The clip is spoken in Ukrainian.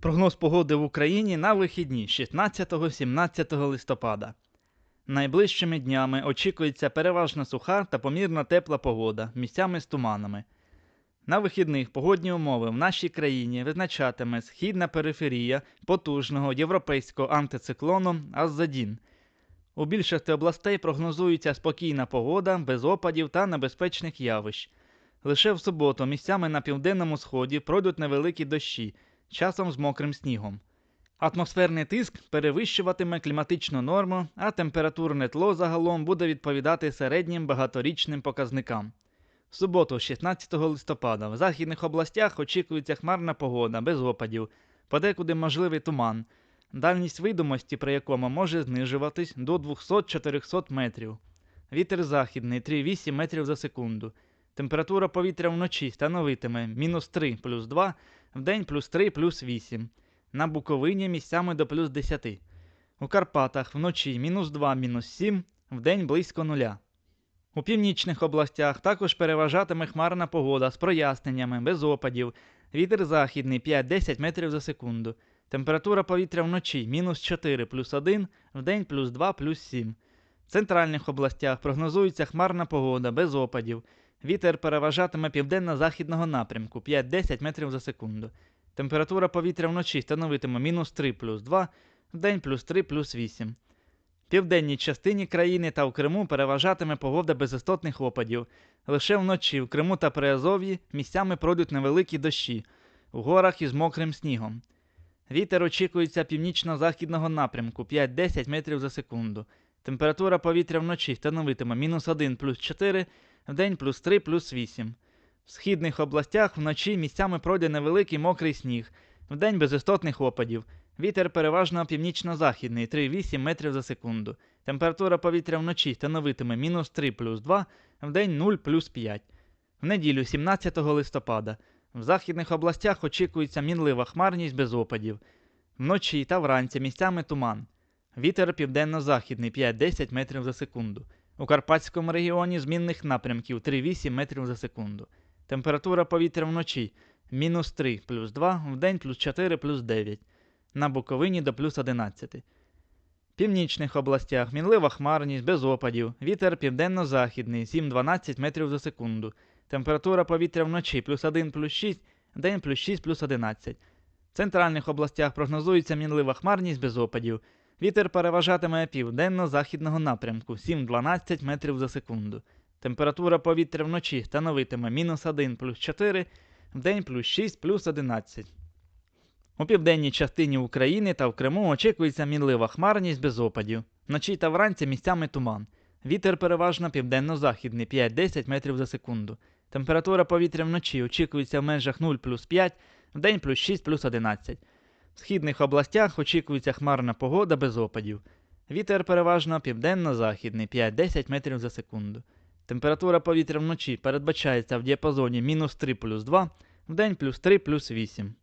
Прогноз погоди в Україні на вихідні 16-17 листопада. Найближчими днями очікується переважно суха та помірно тепла погода, місцями з туманами. На вихідних погодні умови в нашій країні визначатиме східна периферія потужного європейського антициклону Аззадін. У більшості областей прогнозується спокійна погода, без опадів та небезпечних явищ. Лише в суботу місцями на південному сході пройдуть невеликі дощі, часом з мокрим снігом. Атмосферний тиск перевищуватиме кліматичну норму, а температурне тло загалом буде відповідати середнім багаторічним показникам. В суботу, 16 листопада, в західних областях очікується хмарна погода без опадів, подекуди можливий туман, дальність видимості при якому може знижуватись до 200-400 метрів. Вітер західний 3,8 метрів за секунду. Температура повітря вночі становитиме мінус 3 плюс 2, вдень плюс 3 плюс 8. На Буковині місцями до плюс 10. У Карпатах вночі мінус 2 мінус 7, вдень близько нуля. У північних областях також переважатиме хмарна погода з проясненнями, без опадів. Вітер західний 5-10 метрів за секунду. Температура повітря вночі мінус 4 плюс 1, вдень плюс 2 плюс 7. В центральних областях прогнозується хмарна погода без опадів. Вітер переважатиме південно-західного напрямку 5-10 метрів за секунду. Температура повітря вночі становитиме мінус 3 плюс 2, вдень плюс 3 плюс 8. В південній частині країни та в Криму переважатиме погода без істотних опадів. Лише вночі в Криму та Приазов'ї місцями пройдуть невеликі дощі, у горах із мокрим снігом. Вітер очікується північно-західного напрямку 5-10 метрів за секунду. Температура повітря вночі становитиме мінус 1 плюс 4, вдень плюс 3 плюс 8. В східних областях вночі місцями пройде невеликий мокрий сніг, вдень без істотних опадів. Вітер переважно північно-західний 3,8 метрів за секунду. Температура повітря вночі становитиме мінус 3 плюс 2, вдень 0 плюс 5. В неділю 17 листопада в західних областях очікується мінлива хмарність без опадів. Вночі та вранці місцями туман. Вітер південно-західний 5-10 метрів за секунду. У Карпатському регіоні змінних напрямків 3,8 метрів за секунду. Температура повітря вночі мінус 3 плюс 2, вдень плюс 4 плюс 9. На Буковині до плюс 11. В північних областях мінлива хмарність без опадів. Вітер південно-західний 7-12 метрів за секунду. Температура повітря вночі плюс 1 плюс 6, вдень плюс 6 плюс 11. В центральних областях прогнозується мінлива хмарність без опадів. Вітер переважатиме південно-західного напрямку 7-12 метрів за секунду. Температура повітря вночі становитиме мінус 1 плюс 4, вдень плюс 6 плюс 11. У південній частині України та в Криму очікується мінлива хмарність без опадів. Вночі та вранці місцями туман. Вітер переважно південно-західний 5-10 метрів за секунду. Температура повітря вночі очікується в межах 0 плюс 5, вдень плюс 6 плюс 11. В східних областях очікується хмарна погода без опадів. Вітер переважно південно-західний 5-10 метрів за секунду. Температура повітря вночі передбачається в діапазоні мінус 3 плюс 2, вдень плюс 3 плюс 8.